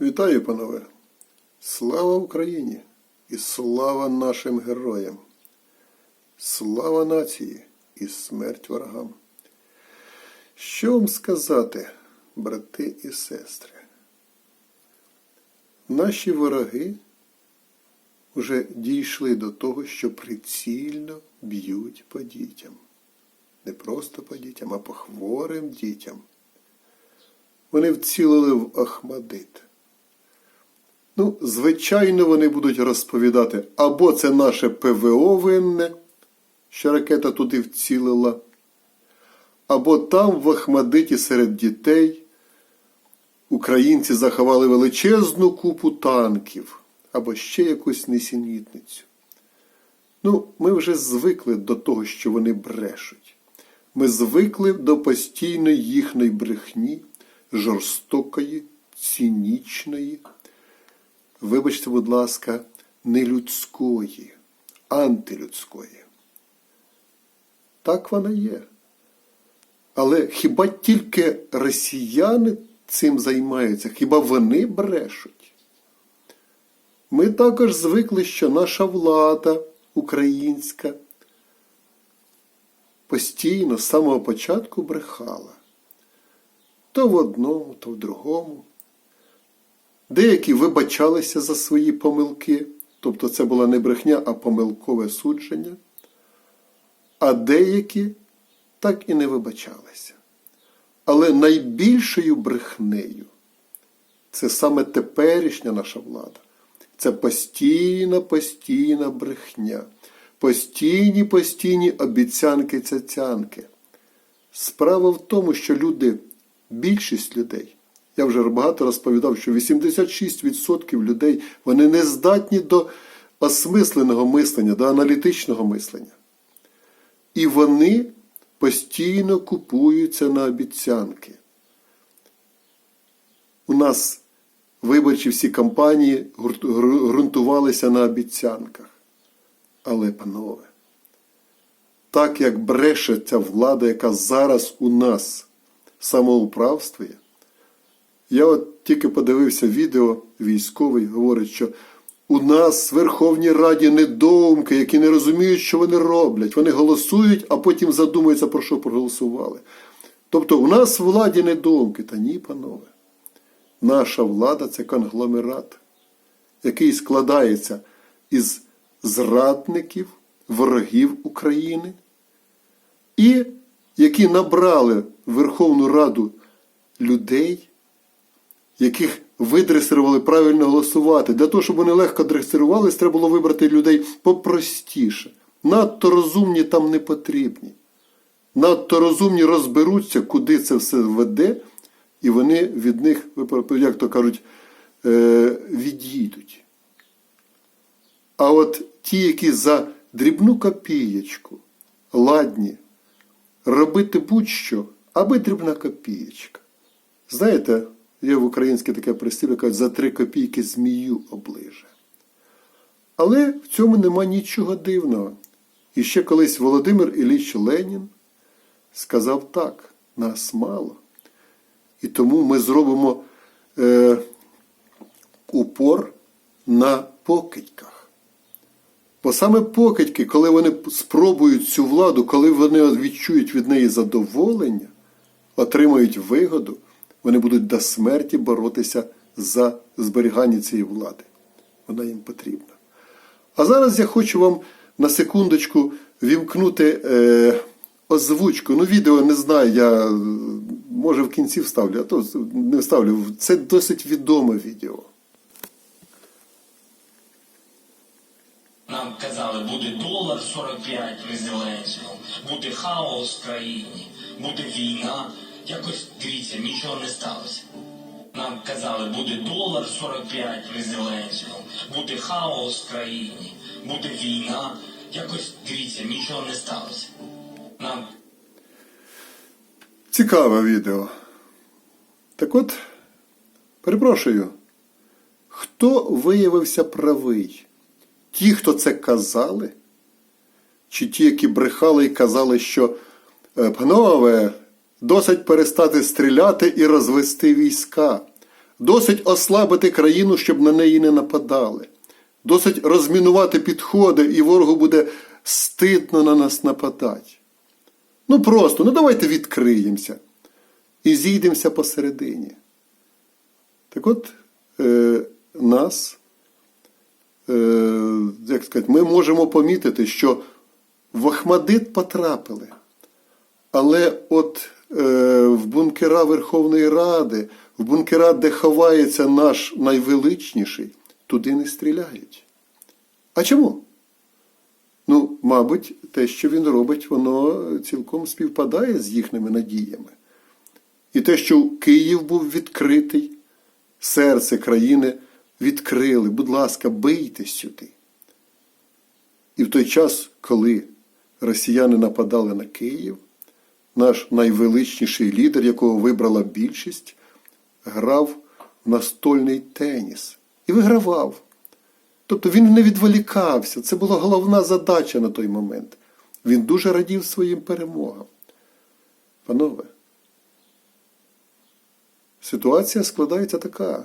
Вітаю, панове! Слава Україні і слава нашим героям! Слава нації і смерть ворогам! Що вам сказати, брати і сестри? Наші вороги вже дійшли до того, що прицільно б'ють по дітям. Не просто по дітям, а по хворим дітям. Вони вцілили в Ахмадит. Ну, звичайно, вони будуть розповідати, або це наше ПВО винне, що ракета туди вцілила, або там, в Ахмадиті, серед дітей, українці заховали величезну купу танків, або ще якусь несенітницю. Ну, ми вже звикли до того, що вони брешуть. Ми звикли до постійної їхньої брехні, жорстокої, цинічної вибачте, будь ласка, не людської, антилюдської. Так вона є. Але хіба тільки росіяни цим займаються? Хіба вони брешуть? Ми також звикли, що наша влада українська постійно з самого початку брехала. То в одному, то в другому. Деякі вибачалися за свої помилки, тобто це була не брехня, а помилкове судження, а деякі так і не вибачалися. Але найбільшою брехнею це саме теперішня наша влада. Це постійна, постійна брехня, постійні, постійні обіцянки цяцянки. Справа в тому, що люди, більшість людей, я вже багато розповідав, що 86% людей вони не здатні до осмисленого мислення, до аналітичного мислення. І вони постійно купуються на обіцянки. У нас виборчі всі кампанії ґрунтувалися на обіцянках. Але, панове, так як бреше ця влада, яка зараз у нас самоуправствує, я от тільки подивився відео, військовий говорить, що у нас в Верховній Раді недоумки, які не розуміють, що вони роблять. Вони голосують, а потім задумуються, про що проголосували. Тобто у нас в владі недоумки. Та ні, панове. Наша влада це конгломерат, який складається із зрадників, ворогів України, і які набрали Верховну Раду людей яких видресирували правильно голосувати. Для того, щоб вони легко дресирувалися, треба було вибрати людей попростіше. Надто розумні там не потрібні. Надто розумні розберуться, куди це все веде, і вони від них, як то кажуть, е, відійдуть. А от ті, які за дрібну копієчку ладні робити будь-що, аби дрібна копієчка. Знаєте, Є в українське таке прислів'я, кажуть, за три копійки змію оближе. Але в цьому нема нічого дивного. І ще колись Володимир Ілліч Ленін сказав так: нас мало. І тому ми зробимо е, упор на покидьках. Бо саме покидьки, коли вони спробують цю владу, коли вони відчують від неї задоволення, отримають вигоду вони будуть до смерті боротися за зберігання цієї влади. Вона їм потрібна. А зараз я хочу вам на секундочку вімкнути е, озвучку. Ну, відео не знаю, я може в кінці вставлю, а то не вставлю. Це досить відоме відео. Нам казали, буде долар 45 при Зеленському, буде хаос в країні, буде війна. Якось дивіться, нічого не сталося. Нам казали, буде долар 45 при Зеленському, буде хаос в країні, буде війна. Якось дивіться, нічого не сталося. Нам Цікаве відео. Так от, перепрошую, хто виявився правий? Ті, хто це казали? Чи ті, які брехали і казали, що «Е, панове, досить перестати стріляти і розвести війська. Досить ослабити країну, щоб на неї не нападали. Досить розмінувати підходи, і ворогу буде стидно на нас нападати. Ну просто, ну давайте відкриємося і зійдемося посередині. Так от е, нас, е, як сказати, ми можемо помітити, що в Ахмадит потрапили. Але от в бункера Верховної Ради, в бункера, де ховається наш найвеличніший, туди не стріляють. А чому? Ну, мабуть, те, що він робить, воно цілком співпадає з їхніми надіями. І те, що Київ був відкритий, серце країни відкрили, будь ласка, бийте сюди. І в той час, коли росіяни нападали на Київ, наш найвеличніший лідер, якого вибрала більшість, грав настольний теніс і вигравав. Тобто він не відволікався. Це була головна задача на той момент. Він дуже радів своїм перемогам. Панове, ситуація складається така.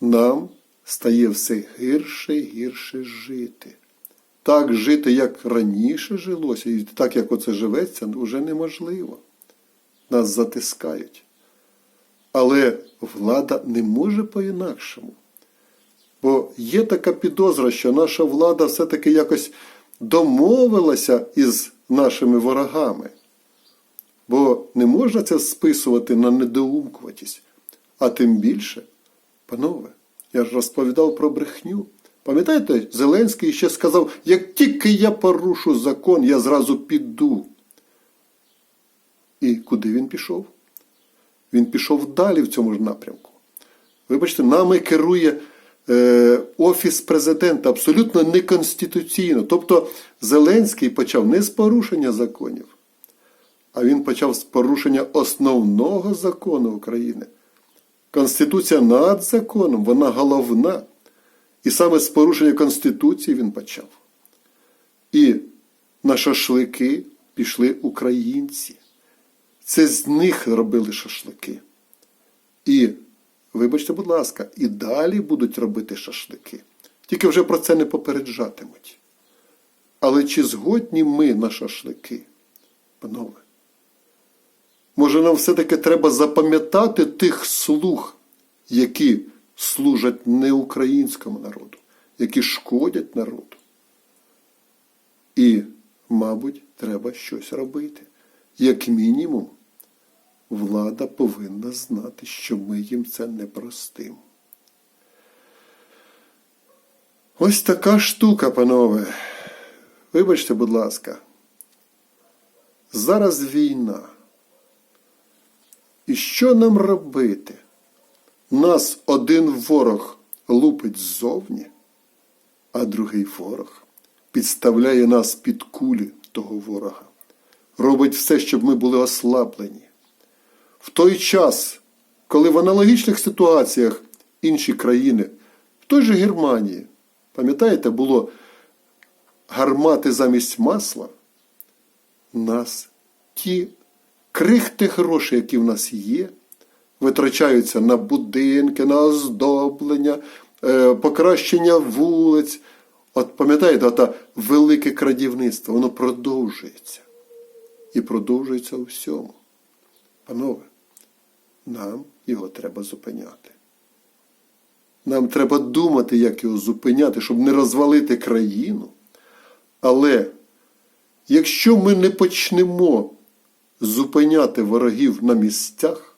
Нам стає все гірше і гірше жити. Так жити, як раніше жилося, і так, як оце живеться, вже неможливо. Нас затискають. Але влада не може по-інакшому. Бо є така підозра, що наша влада все-таки якось домовилася із нашими ворогами. Бо не можна це списувати на недоумкуватість. А тим більше, панове, я ж розповідав про брехню. Пам'ятаєте, Зеленський ще сказав, як тільки я порушу закон, я зразу піду. І куди він пішов? Він пішов далі в цьому ж напрямку. Вибачте, нами керує е, Офіс президента абсолютно неконституційно. Тобто Зеленський почав не з порушення законів, а він почав з порушення основного закону України. Конституція над законом, вона головна. І саме з порушення Конституції він почав. І на шашлики пішли українці. Це з них робили шашлики. І, вибачте, будь ласка, і далі будуть робити шашлики. Тільки вже про це не попереджатимуть. Але чи згодні ми на шашлики? Панове, може нам все-таки треба запам'ятати тих слуг, які служать не українському народу, які шкодять народу. І, мабуть, треба щось робити. Як мінімум, влада повинна знати, що ми їм це не простимо. Ось така штука, панове. Вибачте, будь ласка. Зараз війна. І що нам робити? Нас один ворог лупить ззовні, а другий ворог підставляє нас під кулі того ворога, робить все, щоб ми були ослаблені. В той час, коли в аналогічних ситуаціях інші країни, в той же Германії, пам'ятаєте, було гармати замість масла, нас ті крихти гроші, які в нас є, витрачаються на будинки, на оздоблення, е, покращення вулиць. От пам'ятаєте, ота велике крадівництво, воно продовжується. І продовжується у всьому. Панове, нам його треба зупиняти. Нам треба думати, як його зупиняти, щоб не розвалити країну. Але якщо ми не почнемо зупиняти ворогів на місцях,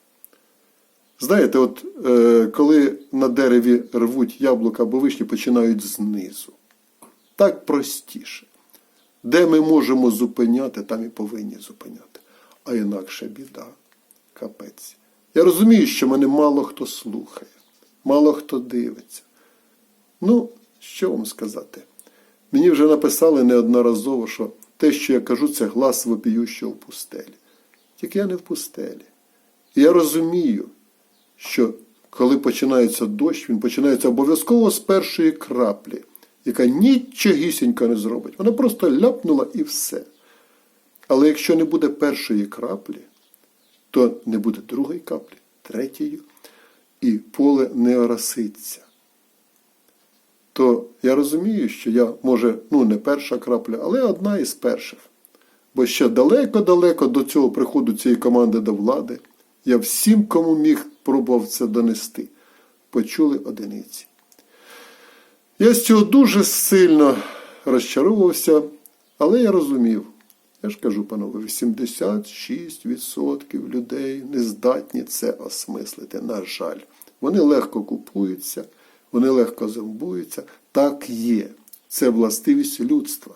Знаєте, от е, коли на дереві рвуть яблука або вишні, починають знизу. Так простіше. Де ми можемо зупиняти, там і повинні зупиняти. А інакше біда, капець. Я розумію, що мене мало хто слухає, мало хто дивиться. Ну, що вам сказати? Мені вже написали неодноразово, що те, що я кажу, це глас вопіющого в пустелі. Тільки я не в пустелі. І я розумію що коли починається дощ, він починається обов'язково з першої краплі, яка нічогісінько не зробить. Вона просто ляпнула і все. Але якщо не буде першої краплі, то не буде другої каплі, третьої. і поле не ороситься. То я розумію, що я, може, ну не перша крапля, але одна із перших. Бо ще далеко-далеко до цього приходу цієї команди до влади я всім, кому міг, пробував це донести. Почули одиниці. Я з цього дуже сильно розчаровувався, але я розумів. Я ж кажу, панове, 86% людей не здатні це осмислити. На жаль, вони легко купуються, вони легко зомбуються. Так є. Це властивість людства.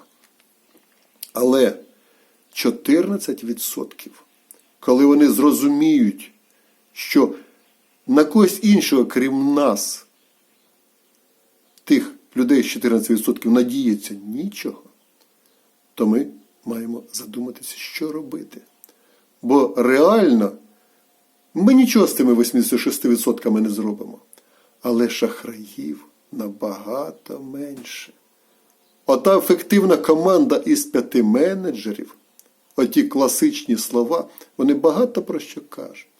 Але 14%, коли вони зрозуміють, що на когось іншого, крім нас, тих людей з 14% надіється нічого, то ми маємо задуматися, що робити. Бо реально ми нічого з тими 86% не зробимо. Але шахраїв набагато менше. Ота ефективна команда із п'яти менеджерів, оті класичні слова, вони багато про що кажуть.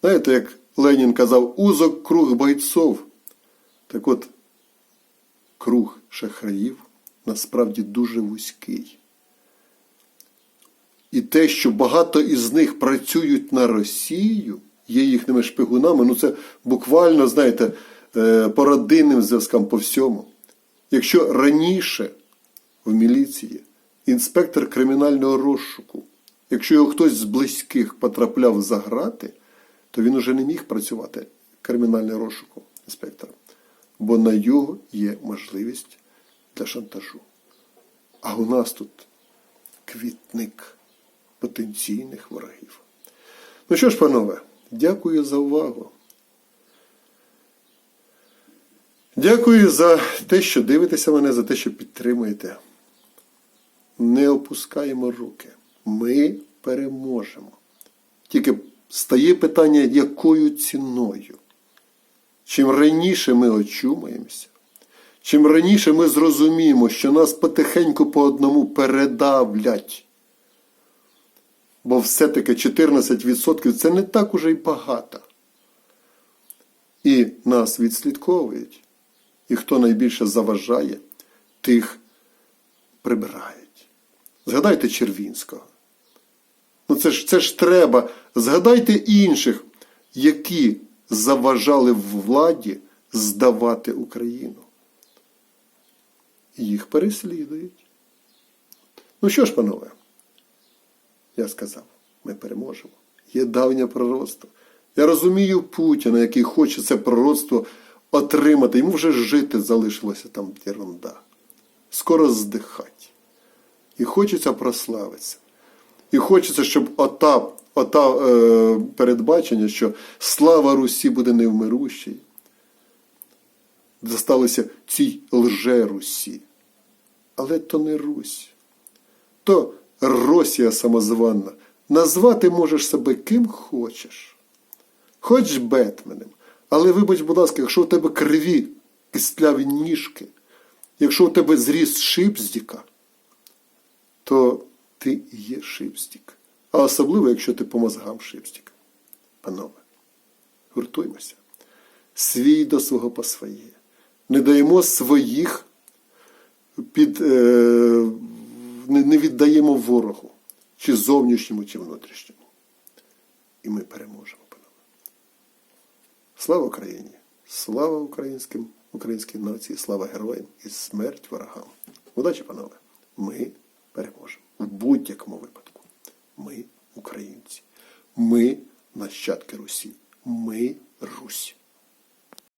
Знаєте, як Ленін казав, узок круг бойцов. Так от, круг шахраїв насправді дуже вузький. І те, що багато із них працюють на Росію, є їхніми шпигунами, ну це буквально, знаєте, е, по родинним зв'язкам по всьому. Якщо раніше в міліції інспектор кримінального розшуку, якщо його хтось з близьких потрапляв за грати, то він уже не міг працювати кримінальний розшуку інспектором, бо на його є можливість для шантажу. А у нас тут квітник потенційних ворогів. Ну що ж, панове, дякую за увагу. Дякую за те, що дивитеся мене, за те, що підтримуєте. Не опускаємо руки. Ми переможемо. Тільки стає питання, якою ціною. Чим раніше ми очумаємося, чим раніше ми зрозуміємо, що нас потихеньку по одному передавлять. Бо все-таки 14% це не так уже й багато. І нас відслідковують. І хто найбільше заважає, тих прибирають. Згадайте Червінського. Ну це ж, це ж треба. Згадайте інших, які заважали владі здавати Україну. Їх переслідують. Ну що ж, панове, я сказав, ми переможемо. Є давнє пророцтво. Я розумію Путіна, який хоче це пророцтво отримати. Йому вже жити залишилося там ерунда. Скоро здихать. І хочеться прославитися. І хочеться, щоб ота, ота е, передбачення, що слава Русі буде невмирущій, досталося цій лже-Русі. Але то не Русь. То Росія самозванна. Назвати можеш себе ким хочеш. Хоч Бетменем. Але вибач, будь ласка, якщо у тебе криві кистляві ніжки, якщо у тебе зріс шипздіка, то ти є шипздік. А особливо, якщо ти по мозгам шипздік. Панове, гуртуймося. Свій до свого по своє. Не даємо своїх під, е, не віддаємо ворогу, чи зовнішньому, чи внутрішньому. І ми переможемо, панове. Слава Україні! Слава українським, українській нації, слава героям і смерть ворогам. Удачі, панове! Ми переможемо. В будь-якому випадку. Ми українці. Ми нащадки Русі. Ми Русь.